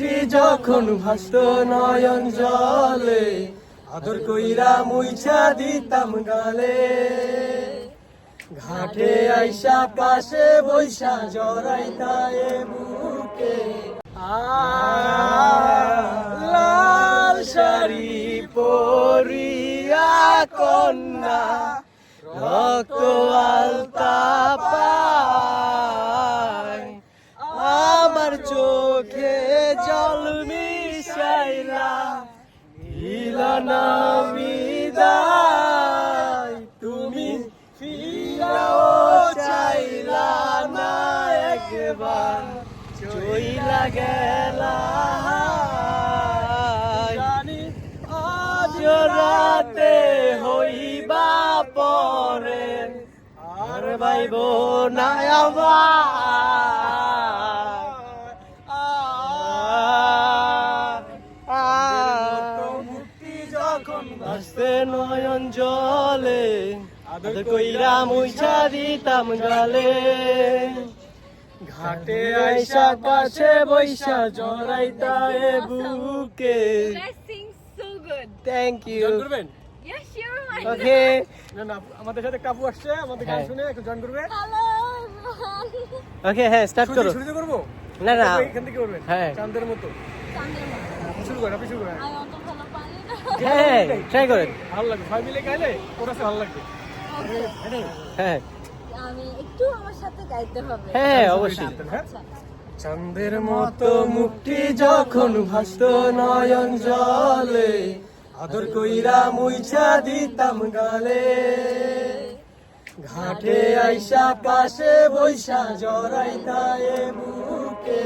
মুক্তি যখন ভাসত নয়ন জলে, আদর কইরা মুইছা দিতাম গালে। ঘাটে আইসা পাশে বৈশা জড়াইতা এ বুকে। লাল শাড়ি পরিয়া কন্যা, রক্ত আলতা পায় ইলানা বিদায়, তুমি ফিরাও চাইলা না একবার, চইলা গেলা জানি আজ রাতে হইবা পরে আর বাইব না আবার ভাসতে নয়ন জলে? আদর কইরা মুইছা দিতাম গালে। ঘাটে আইসা কাছে বৈশা জড়াইতা এ বুকে. থ্যাংক ইউ ওকে না না আমাদের সাথে কাপু আসছে আমাদের গান হ্যাঁ। শুনে একটু জয়েন করবে? ওকে হ্যাঁ স্টার্ট করো। শুরু করব? না না। এখান থেকে করবেন? হ্যাঁ। চাঁদের মতো। আপনি শুরু করেন আপনি শুরু করেন। হ্যাঁ ট্রাই করেন। ভালো লাগবে সবাই মিলে গাইলে ওর কাছে ভালো লাগবে। হ্যাঁ। আমি একটু আমার সাথে গাইতে হবে। হ্যাঁ অবশ্যই। চাঁদের মতো মুক্তি যখন ভাসত নয়ন জলে আদর কইরা মুইছা দিতাম গালে। ঘাটে আইসা পাশে বৈশা এ বুকে।